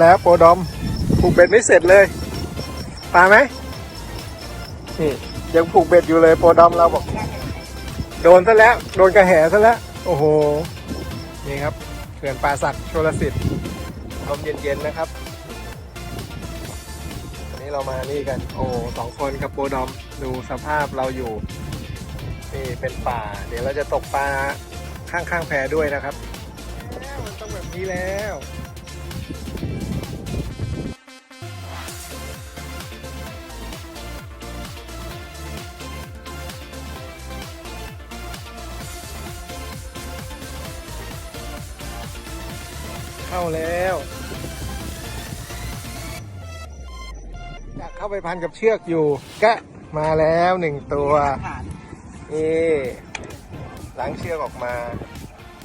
แล้วโปรดอมผูกเบ็ดไม่เสร็จเลยปลาไหมนี่ยังผูกเบ็ดอยู่เลยโปรดอมเราบอก โดนซะแล้ว โดนกระแหซะแล้ว โอ้โห นี่ครับเขื่อนป่าสักโชลสิทธิ์ลมเย็นๆนะครับวันนี้เรามานี่กัน โอ้สองคนกับโปรดอมดูสภาพเราอยู่ นี่เป็นป่า เดี๋ยวเราจะตกปลาข้างๆแพด้วยนะครับ มันต้องแบบนี้แล้วาแล้วอยากเข้าไปพันกับเชือกอยู่ แกะมาแล้วหนึ่งตัวนี่ล้างเชือกออกมา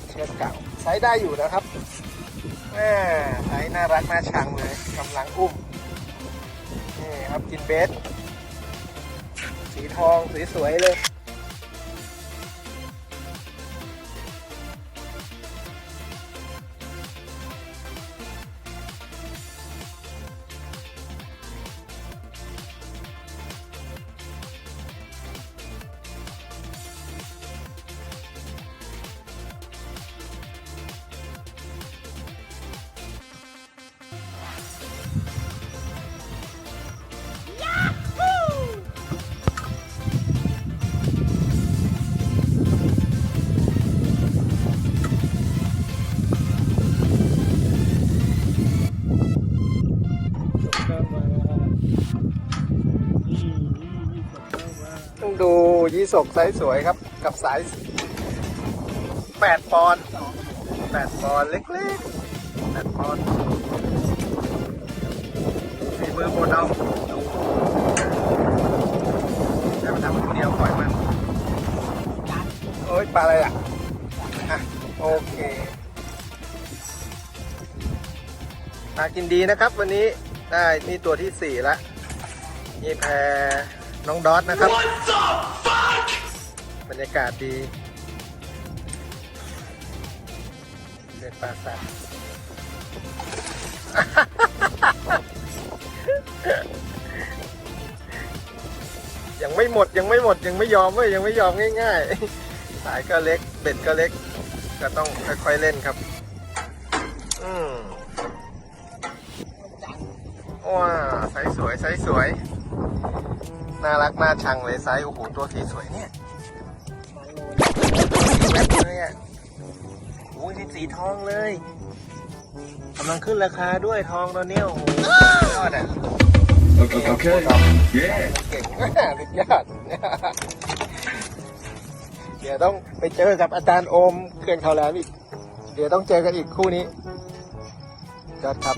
เชือกเก่าใช้ได้อยู่นะครับแม่ใช้น่ารักน่าชังเลยกำลังอุ้มนี่ครับกินเบส สีทองสวยๆเลย ยี่สกไซส์สวยครับ กับสาย8ปอนด์8ปอนด์เล็กๆ8ปอนด์ฝีมือโบนเอาดูแต่มาทำคนเดียวปล่อยมันโอ้ยปลาอะไรอะอะ โอเคปลากินดีนะครับ วันนี้ได้นี่ตัวที่สี่ล้วนี่แพรน้องดอทนะครับ บรรยากาศดีเด็ดปลาสัตว์ยังไม่หมดยังไม่หมดยังไม่ยอมเว้ยยังไม่ยอมง่ายๆ สายก็เล็กเบ็ดก็เล็ก ก็ต้องค่อยๆเล่นครับ อืมว้าไซส์สวยไซส์สวย น่ารักน่าชังเลยไซส์โอ้โหตัวสีสวยเนี่ย โอ้ยนี่สีทองเลยกำลังขึ้นราคาด้วยทองตอนเนี้ยโอ้โหสุดยอดอะ Okay. okay. Yeah. เก่งมากสุดยอด เดี๋ยวต้องไปเจอกับอาจารย์โอมเขื่อนเขาแหลมอีก เดี๋ยวต้องเจอกันอีกคู่นี้จอดครับ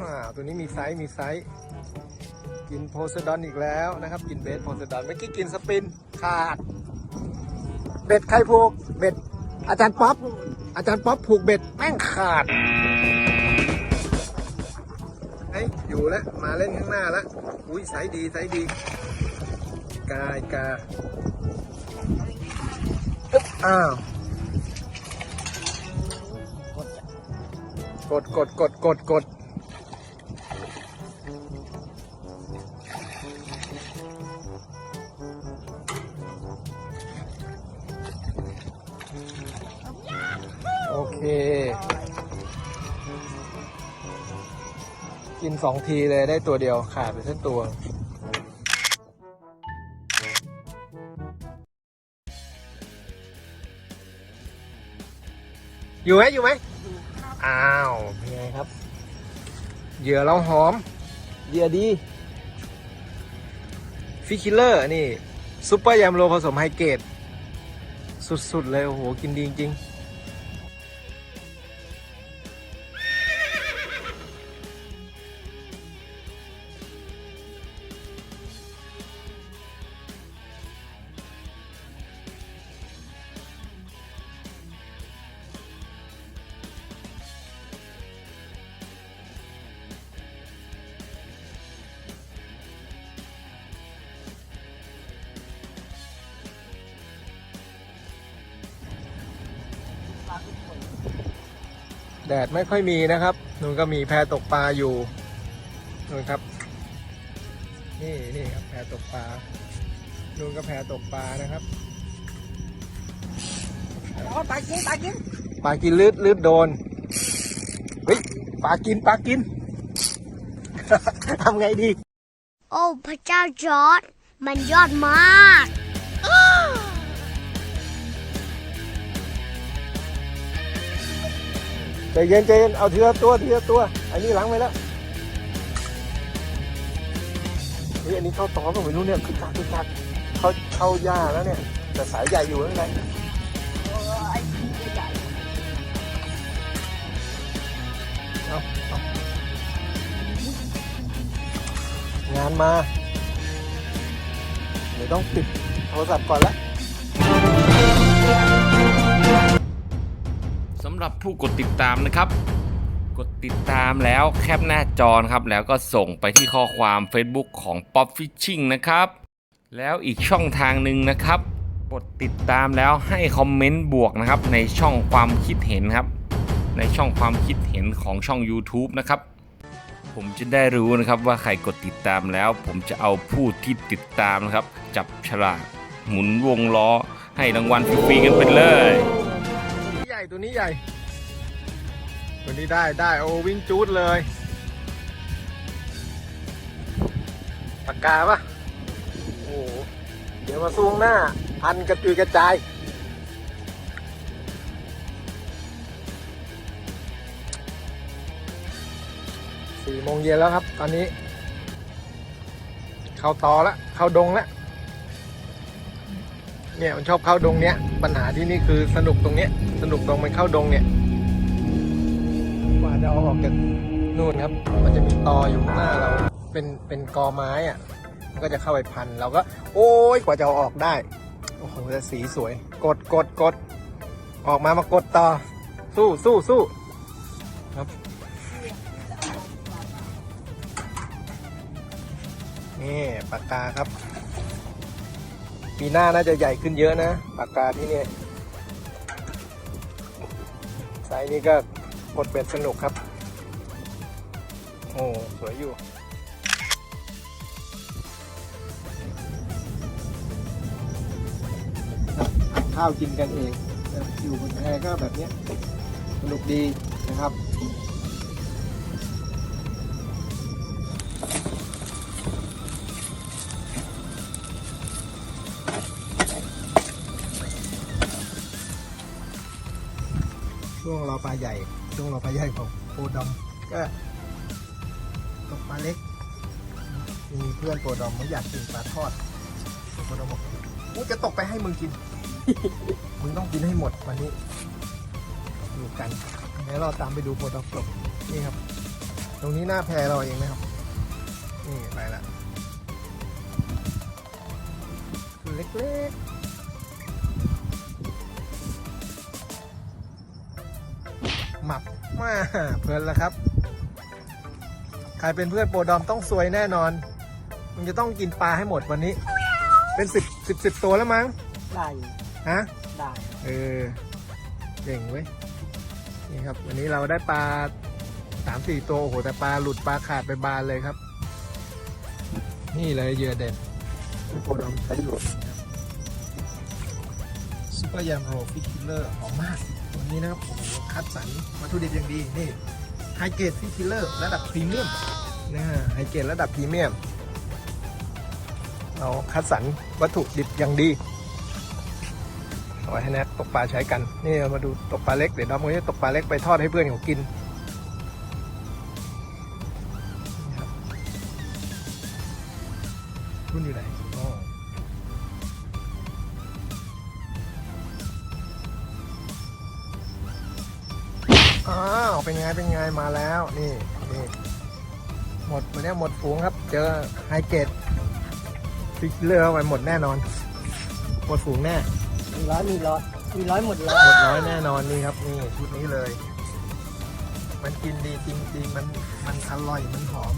ว้าวตัวนี้มีไซส์มีไซส์ กินโพไซดอนอีกแล้วนะครับ กินเบสโพไซดอนเมื่อกี้กินสปินขาด เบ็ดใครผูกเบ็ด อาจารย์ป๊อปอาจารย์ป๊อปผูกเบ็ดแม่งขาดเฮ้ยอยู่แล้วมาเล่นข้างหน้าแล้วอุ้ยไซส์ดีไซส์ดี กายกาอึ๊บอ้าวกดกดกดกดกด เค กินสองทีเลยได้ตัวเดียวขาดไปทั้งตัวอยู่ไหมอยู่ไหมอ้าวเป็นไงครับ เหยื่อเราหอม เหยื่อดีฟิคิลเลอร์นี่ซุปเปอร์ยามโลผสมไฮเกรดสุด ๆ เลย โอ้โห กินดีจริง ไม่ค่อยมีนะครับนู่นก็มีแพตกปลาอยู่นู่นครับ นี่นี่ครับแพตกปลานู่นก็แพตกปลานะครับโอ้ปลากินปลากินปลากินลืดลืดโดนเฮ้ยปลากินปลากินทำไงดี โอ้พระเจ้าจอร์ดมันยอดมาก ใจเย็นใจเย็นเอาทีละตัวทีละตัวอันนี้ล้างไปแล้วเฮ้ยอันนี้เข้าตอก็ไม่รู้เนี่ยคือคักคือคักเข้าเข้าหญ้าแล้วเนี่ย แต่สายใหญ่อยู่ข้างในโอ้ไหญ่เอาเอางานมา เดี๋ยวต้องปิดโทรศัพท์ก่อนละำหรับผู้กดติดตามนะครับ กดติดตามแล้วแคปหน้าจอนะครับ แล้วก็ส่งไปที่ข้อความ Facebook ของ Pop Fishing นะครับ แล้วอีกช่องทางหนึ่งนะครับ กดติดตามแล้วให้คอมเมนต์บวกนะครับ ในช่องความคิดเห็นครับ ในช่องความคิดเห็นของช่อง YouTube นะครับ ผมจะได้รู้นะครับว่าใครกดติดตามแล้ว ผมจะเอาผู้ที่ติดตามนะครับ จับฉลากหมุนวงล้อให้รางวัลฟรีๆกันไปเลย ตัวนี้ใหญ่ตัวนี้ใหญ่ ตัวนี้ได้ได้โอ้วิ่งจูดเลยปากกาปะโอ้เดี๋ยวมาซูงหน้า พันกระจุยกระจายสี่โมงเย็นแล้วครับ ตอนนี้ เข้าตอแล้วเข้าดงแล้ว เนี่ยมันชอบเข้าดงเนี้ย ปัญหาที่นี่คือสนุกตรงเนี้ย สนุกตรงมันเข้าดงเนี่ยกว่าจะเอาออกจากนู่นครับ มันจะมีตออยู่ข้างหน้าเรา เป็นเป็นกอไม้อะ มันก็จะเข้าไปพันเราก็ โอ้ยกว่าจะเอาออกได้ โอ้โหแต่สีสวย กดกดกด ออกมามากดต่อ สู้สู้สู้ครับ นี่ปากกาครับ ปีหน้าน่าจะใหญ่ขึ้นเยอะนะปากกาที่นี่ไซส์นี้ก็กดเบ็ดสนุกครับ โอ้สวยอยู่ข้าวกินกันเองอยู่บนแพก็แบบนี้สนุกดีนะครับ ช่วงรอปลาใหญ่ ช่วงรอปลาใหญ่ของโปดอมก็ตกปลาเล็ก มีเพื่อนโปดอมเขาอยากกินปลาทอดโปดอมบอกกูจะตกไปให้มึงกิน มึงต้องกินให้หมดวันนี้ดูกันเดี๋ยวเราตามไปดูโปดอมตกนี่ครับ ตรงนี้หน้าแพเราเองนะครับ นี่ไปละเล็กๆ มับมาเพลินแล้วครับ ใครเป็นเพื่อนโปรดอมต้องสวยแน่นอนมึงจะต้องกินปลาให้หมดวันนี้ เป็นสิบสิบสิบตัวแล้วมั้ง ได้อยู่ฮะ ได้เออเก่งเว้ย นี่ครับ วันนี้เราได้ปลาสามสี่ตัว โอ้โห แต่ปลาหลุดปลาขาดไปบานเลยครับ นี่เลยเหยื่อเด็ดโปรดอมใช้หลุดซุปเปอร์ยามโรฟิชคิลเลอร์หอมมาก วันนี้นะครับผมคัดสรรวัตถุดิบอย่างดีนี่ไฮเกรดฟิชคิลเลอร์ระดับพรีเมียมนะฮะไฮเกรดระดับพรีเมียมเราคัดสรรวัตถุดิบอย่างดีเอาไว้ให้นทตกปลาใช้กัน นี่เรามาดูตกปลาเล็กเดี๋ยวดอมก็จะตกปลาเล็กไปทอดให้เพื่อนเขากินนะครับคุณอยู่ไหน อ๋ออ้าวเป็นไงเป็นไงมาแล้วนี่นี่หมดวันนี้หมดฝูงครับ เจอไฮเกตฟิกเลอร์เข้าไปหมดแน่นอน หมดฝูงแน่มีร้อยมีร้อยมีร้อยหมดเลยหมดร้อยแน่นอนนี่ครับนี่ชุดนี้เลย มันกินดีจริงๆมันมันอร่อยมันหอม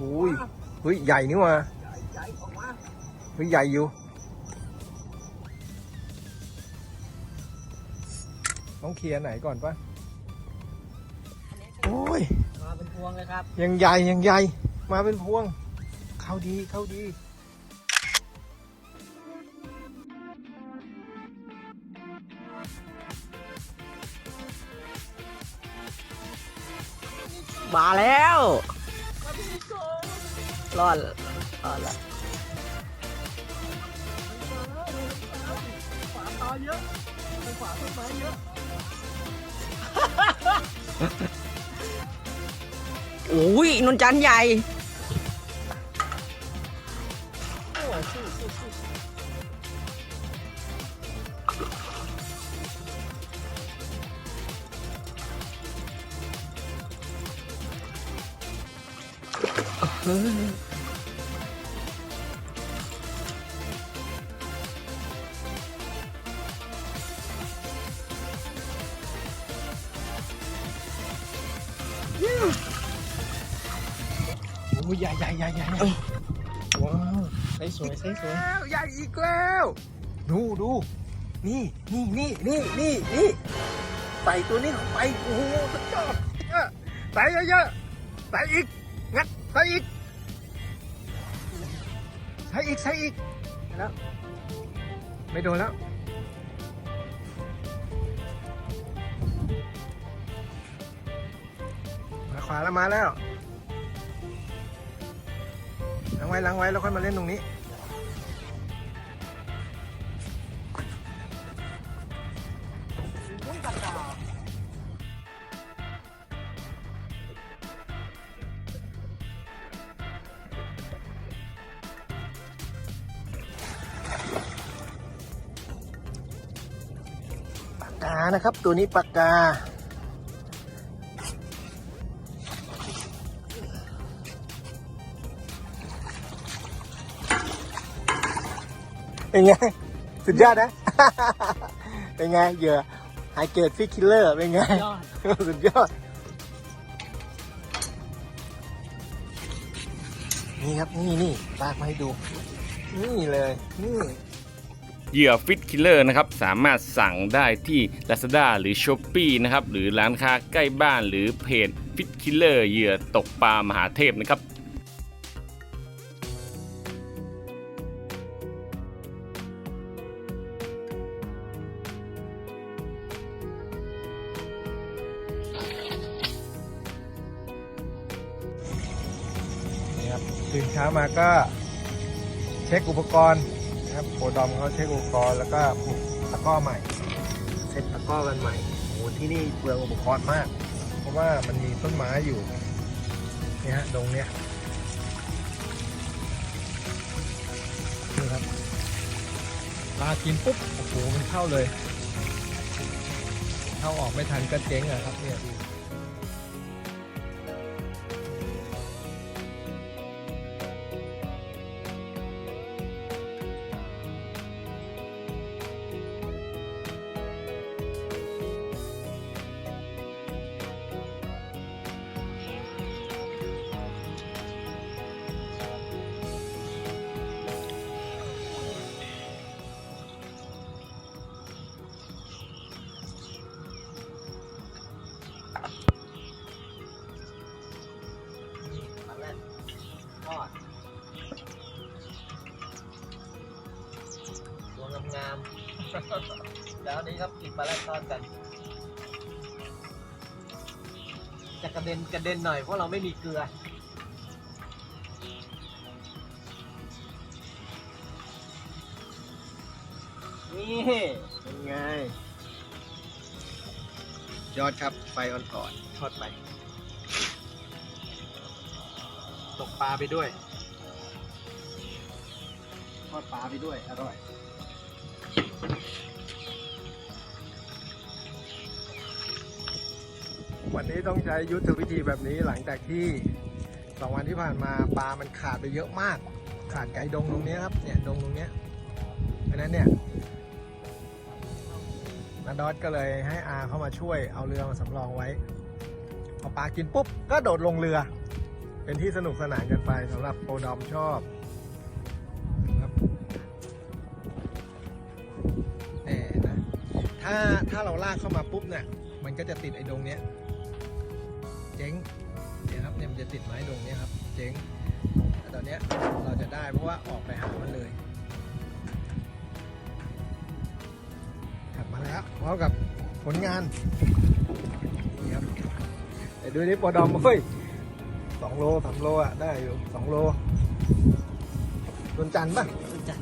อุ้ยเฮ้ยใหญ่นี่หว่าใหญ่ออกมาเฮ้ยใหญ่อยู่ ต้องเคลียร์ไหนก่อนปะโอ้ย มาเป็นพวงเลยครับ ยังใหญ่ยังใหญ่ มาเป็นพวง เข้าดีเข้าดีมาแล้ว รอดรอดละฝาตาเยอะฝาต้นไม้เยอะโอ้ยนนจันทร์ใหญ่ อ้ยใหญ่ใหญ่ใหญ่ใหญ่ใหญ่ว้าวใสสวยใสสวยใหญ่อีกแล้ว ดูดูนี่นี่นี่นี่นี่นี่ใส่ตัวนี้ลงไปโอ้โหสุดยอดเออใส่เยอะๆใส่อีกงัดใส่อีกใส่อีกใส่อีกแล้วไม่โดนแล้วมาขวาแล้วมาแล้วางไว้ล้างไว้แล้วค่อยมาเล่นตรงนี้ปากกานะครับ ตัวนี้ปากกา เป็นไง สุดยอดนะ เป็นไงเหยื่อไฮเกรดฟิกคิลเลอร์เป็นไงยอดสุดยอด นี่ครับนี่นี่ลากมาให้ดู นี่เลย นี่เหยื่อฟิตคิลเลอร์นะครับสามารถสั่งได้ที่ Lazada หรือ s h o p e e นะครับหรือร้านค้าใกล้บ้านหรือเพจฟิตคิลเลอร์เหยื่อตกปลามหาเทพนะครับ มาก็เช็คอุปกรณ์นะครับโปดอมเขาเช็คอุปกรณ์แล้วก็ปลุกตะกร้อใหม่ เซ็ตตะกร้อกันใหม่โอ้โหที่นี่เปลืองอุปกรณ์มาก เพราะว่ามันมีต้นไม้อยู่เนี่ยฮะตรงเนี้ยนี่ครับปลากินปุ๊บโอ้โหมันเข้าเลย เข้าออกไม่ทันก็เจ๊งอะครับเนี่ย เด็นกระเด็นหน่อยเพราะเราไม่มีเกลือ นี่เป็นไง ยอดครับ ไฟอ่อนๆทอดไป ตกปลาไปด้วยทอดปลาไปด้วย อร่อย วันนี้ต้องใช้ยุทธวิธีแบบนี้หลังจากที่สองวันที่ผ่านมาปลามันขาดไปเยอะมาก ขาดไก่ดงตรงนี้ครับเนี่ยดงตรงนี้เพราะนั้นเนี่ยนาดอสก็เลยให้อาเข้ามาช่วยเอาเรือมาสำรองไว้พอปลากินปุ๊บก็โดดลงเรือ เป็นที่สนุกสนานกันไปสำหรับโปรดอมชอบนะครับแหมนะถ้าถ้าเราลากเข้ามาปุ๊บเนี่ยมันก็จะติดไอ้ดงเนี้ย เจ๊งเนี่ยครับเนี่ยมันจะติดไม้ดงเนี้ยครับเจ๊งแต่ตอนเนี้ยเราจะได้เพราะว่าออกไปหามันเลยกลับมาแล้วพร้อมกับผลงานนี่ครับเดี๋ยวดูนี่ปรดอมเฮ้ยสองโลสามโลอะได้อยู่สองโลนนจันทร์ป่ะจัน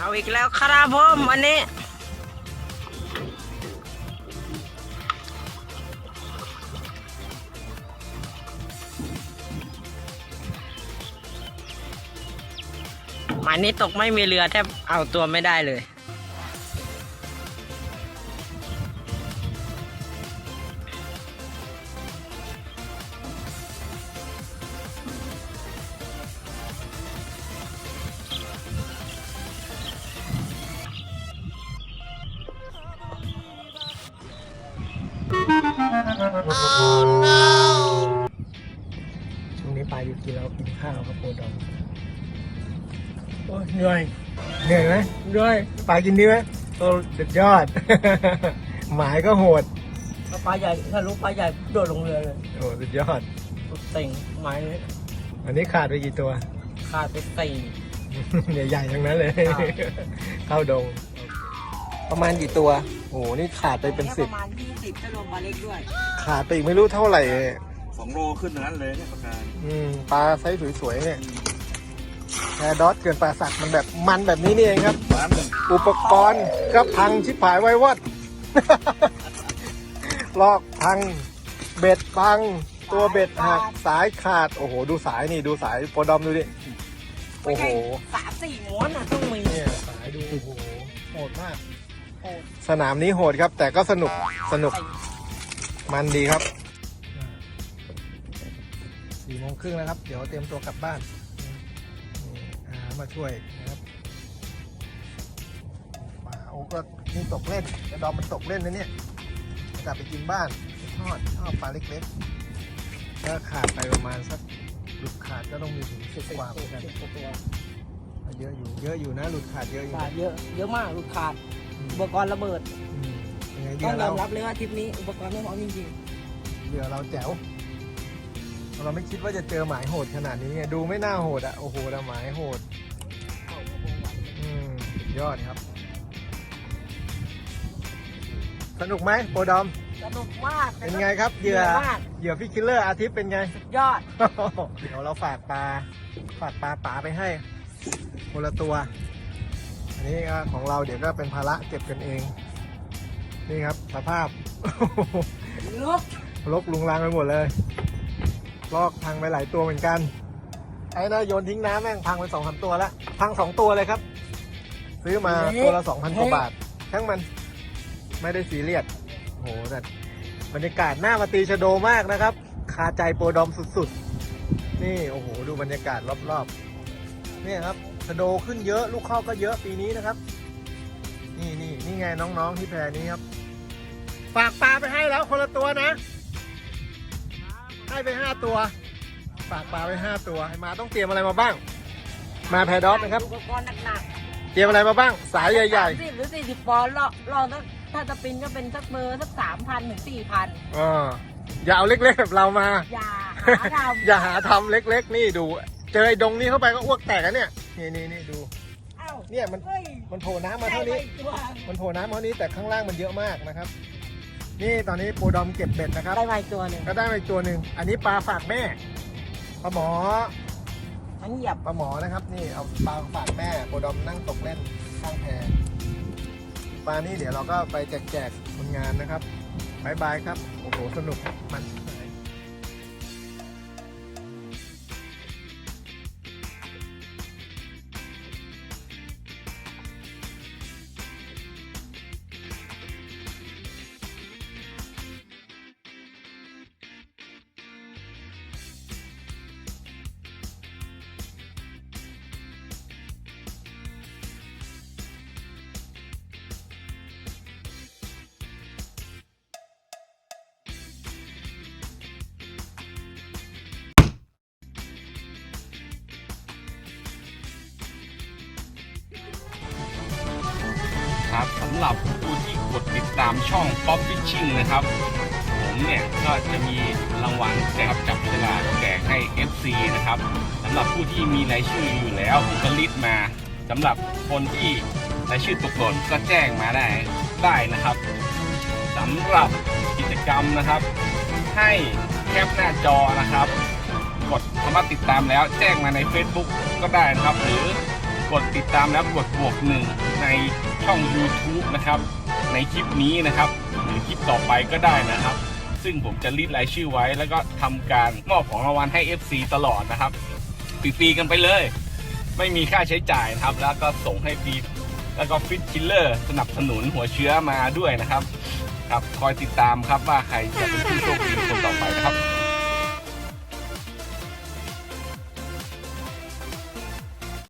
เอาอีกแล้วครับผมวันนี้ หมายนี้ตกไม่มีเรือแทบเอาตัวไม่ได้เลย ช่วงนี้ปลาอยู่กินแล้วกินข้าวครับโปรดอมโอ้ยเหนื่อยเหนื่อยไหมเหนื่อยปลากินดีไหมโอ้สุดยอด หมายก็โหดถ้าปลาใหญ่ถ้ารู้ปลาใหญ่โดดลงเรือเลยโอ้สุดยอดเต็งไม้นี้อันนี้ขาดไปกี่ตัว ขาดไปสี่ใหญ่ๆทั้งนั้นเลยครับเข้าดง ประมาณกี่ตัว โอ้โห นี่ขาดไปเป็นสิบประมาณยี่สิบจะรวมปลาเล็กด้วย ขาดไปอีกไม่รู้เท่าไหร่เลยสองโลขึ้นทั้งนั้นเลยเนี่ยประการอืมปลาไซส์สวยๆเนี่ยแคดอสเกินปลาสักมันแบบมันแบบนี้นี่เองครับ ร้านหนึ่งอุปกรณ์ก็พังชิบหายไว้วัด ลอกพัง เบ็ดพัง ตัวเบ็ดหักสายขาด โอ้โห ดูสายนี่ดูสายโปรดอมดูดิ โอ้โห สามสี่ม้วนอะต้องมีเนี่ยสายดู โอ้โห โหดมาก สนามนี้โหดครับ แต่ก็สนุกสนุก มันดีครับสี่โมงครึ่งแล้วครับ เดี๋ยวเตรียมตัวกลับบ้านนี่อามาช่วยนะครับป่าโอ้ก็นี่ตกเล่นกระดอมมันตกเล่นนะเนี่ยกลับไปกินบ้านทอดชอบปลาเล็กๆก็ขาดไปประมาณสักหลุดขาดก็ต้องมีถึงสิบกว่าเหมือนกันสิบกว่าตัวเยอะอยู่เยอะอยู่นะหลุดขาดเยอะอยู่ขาดนะเยอะเยอะมากลูกขาดอุปกรณ์ระเบิด อืม ยังไงต้เดี๋อยงวยเราอมรับเลยว่าทริปนี้อุปกรณ์ไม่พร้อมจริงเดี๋ยวเราแจ๋ว เราไม่คิดว่าจะเจอหมายโหดขนาดนี้ไงดูไม่น่าโหดอะ โอ้โหแต่หมายโหดอืมยอดครับ สนุกไหมโปรดอมๆสนุกมากเป็นไงครับเหยื่อมากเหยื่อพี่คิลเลอร์อาทิตย์เป็นไงยอด เดี๋ยวเราฝากปลา ฝากปลาป๋าไปให้คนละตัว อันนี้ก็ของเราเดี๋ยวก็เป็นภาระเก็บกันเอง นี่ครับสภาพลุกลกลุงรังไปหมดเลย ลอกพังไปหลายตัวเหมือนกัน ไอ้น่าโยนทิ้งน้ำแม่งพังไปสองสามตัวแล้ว พังสองตัวเลยครับ ซื้อมาตัวละสองพันกว่าบาททั้งมันไม่ได้ซีเรียสโหแต่บรรยากาศหน้ามาตีชะโดมากนะครับ คาใจโปรดอมสุดๆ นี่โอ้โห ดูบรรยากาศรอบๆนี่ครับชะโดขึ้นเยอะ ลูกเข้าก็เยอะปีนี้นะครับ นี่นี่นี่ไงน้องๆที่แพรนี้ครับ ฝากปลาไปให้แล้วคนละตัวนะ ให้ไปห้าตัว ฝากปลาไปห้าตัวให้มาต้องเตรียมอะไรมาบ้าง มาแพรดอสนะครับ อุปกรณ์หนักเตรียมอะไรมาบ้าง สายๆใหญ่สิบหรือสี่สิบปอนด์รอรอสักถ้าจะปินก็เป็นสักเบอร์สักสามพันถึงสี่พันๆอ่าอย่าเอาเล็กๆแบบเรามา อย่าหาทำ อย่าหาทำเล็กๆ นี่ดู เจอไอ้ดงนี้เข้าไปก็อ้วกแตกอะเนี่ย นี่นี่นี่ดู เอ้าเนี่ยมัน เฮ้ยมันโผล่น้ำมาเท่านี้ได้ไปตัวมันโผล่น้ำมาเท่านี้แต่ข้างล่างมันเยอะมากนะครับ นี่ตอนนี้โปรดอมเก็บเบ็ดนะครับ ได้มาอีกตัวหนึ่งก็ได้มาอีกตัวหนึ่ง อันนี้ปลาฝากแม่ ปลาหมอ ทั้งเหยียบปลาหมอนะครับ นี่เอาปลาฝากแม่ โปรดอมนั่งตกเล่นข้างแพปลานี่เดี๋ยวเราก็ไปแจกแจกคนงานนะครับบายบายครับ โอ้โห สนุกมันามช่อง Pop Fishing นะครับ ผมเนี่ยก็จะมีรางวัลแจกจับฉลากแจกให้ FC นะครับสำหรับผู้ที่มีรายชื่ออยู่แล้วผมก็ลิสต์มาสำหรับคนที่รายชื่อตกหล่นก็แจ้งมาได้ได้นะครับสำหรับกิจกรรมนะครับ ให้แคปหน้าจอนะครับ กดคำว่าติดตามแล้วแจ้งมาใน Facebook ก็ได้นะครับ หรือกดติดตามแล้วกดบวกหนึ่งในช่อง YouTube นะครับ ในคลิปนี้นะครับ หรือคลิปต่อไปก็ได้นะครับ ซึ่งผมจะรีดรายชื่อไว้ แล้วก็ทำการมอบของรางวัลให้ FC ตลอดนะครับฟรีๆกันไปเลย ไม่มีค่าใช้จ่ายนะครับ แล้วก็ส่งให้ฟรีแล้วก็ฟิตคิลเลอร์สนับสนุนหัวเชื้อมาด้วยนะครับ ครับคอยติดตามครับว่าใครจะเป็นผู้โชคดีคนต่อไปนะครับ